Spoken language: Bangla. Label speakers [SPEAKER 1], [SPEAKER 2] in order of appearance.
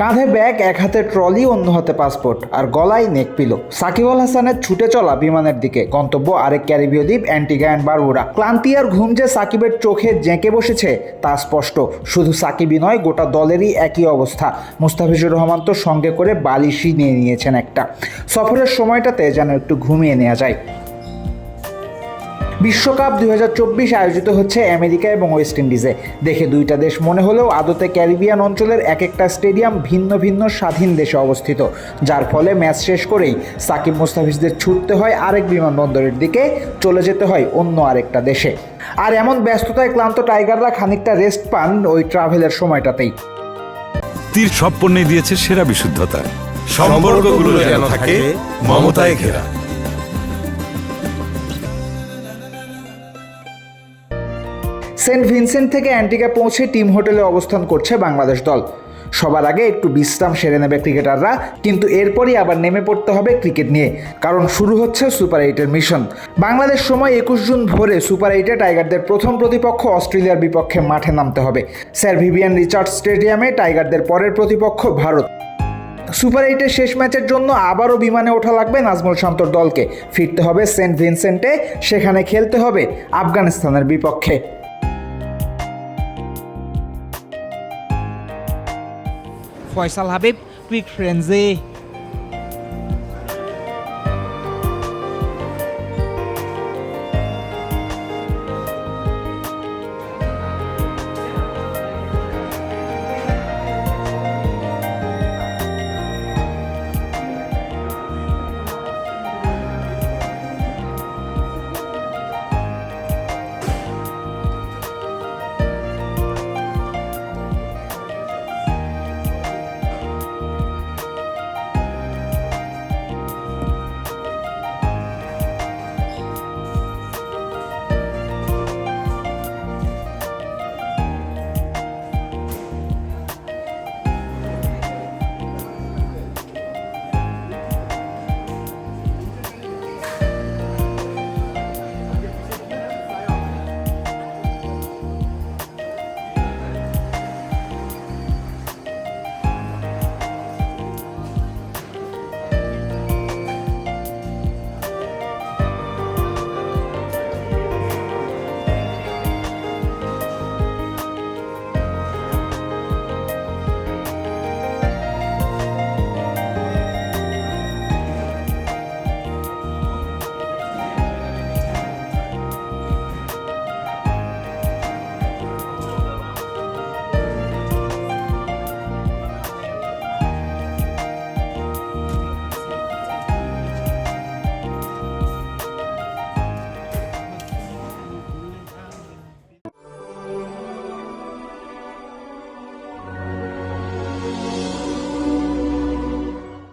[SPEAKER 1] কাঁধে ব্যাগ, এক হাতে ট্রলি, অন্য হাতে পাসপোর্ট। আর গলায় নেক পিলো। সাকিব আল হাসানের ছুটে চলা বিমানের দিকে। গন্তব্য আরেক ক্যারিবীয় দ্বীপ, অ্যান্টিগা অ্যান্ড বারবুড়া ক্লান্তি আর ঘুম যে সাকিবের চোখে জেঁকে বসেছে, তা স্পষ্ট। শুধু সাকিবই নয়, গোটা দলেরই একই অবস্থা। মুস্তাফিজুর রহমান তো সঙ্গে করে বালিশই নিয়ে নিয়েছেন একটা। সফরের সময়টাতে যেন একটু ঘুমিয়ে নেওয়া যায়। বিশ্বকাপ দুই আয়োজিত হচ্ছে আমেরিকা এবং ওয়েস্ট ইন্ডিজে। দেখে দুইটা দেশ মনে হলেও আদতে ক্যারিবিয়ান অঞ্চলের এক একটা স্টেডিয়াম ভিন্ন ভিন্ন স্বাধীন দেশে অবস্থিত, যার ফলে ম্যাচ শেষ করেই সাকিব মুস্তাফিজদের ছুটতে হয় আরেক বিমানবন্দরের দিকে, চলে যেতে হয় অন্য আরেকটা দেশে। আর এমন ব্যস্ততায় ক্লান্ত টাইগাররা খানিকটা রেস্ট পান ওই ট্রাভেলের সময়টাতেই।
[SPEAKER 2] তীর সব পণ্যে দিয়েছে সেরা বিশুদ্ধতা। সম্পর্কগুলো যেন থাকে মমতায় ঘেরা।
[SPEAKER 1] সেন্ট ভিনসেন্ট থেকে অ্যান্টিকা পৌঁছে টিম হোটেলে অবস্থান করছে বাংলাদেশ দল। সবার আগে একটু বিশ্রাম সেরে নেবে ক্রিকেটাররা, কিন্তু এরপরই আবার নেমে পড়তে হবে ক্রিকেট নিয়ে, কারণ শুরু হচ্ছে সুপার এইটের মিশন। বাংলাদেশ সময় একুশ জুন ভোরে সুপার এইটে টাইগারদের প্রথম প্রতিপক্ষ অস্ট্রেলিয়ার বিপক্ষে মাঠে নামতে হবে। স্যার ভিভিয়ান রিচার্ড স্টেডিয়ামে টাইগারদের পরের প্রতিপক্ষ ভারত। সুপার এইটের শেষ ম্যাচের জন্য আবারও বিমানে ওঠা লাগবে নাজমুল শান্তর দলকে। ফিরতে হবে সেন্ট ভিনসেন্টে, সেখানে খেলতে হবে আফগানিস্তানের বিপক্ষে।
[SPEAKER 3] ফয়সাল হাবিব কুইক ফ্রেন্সে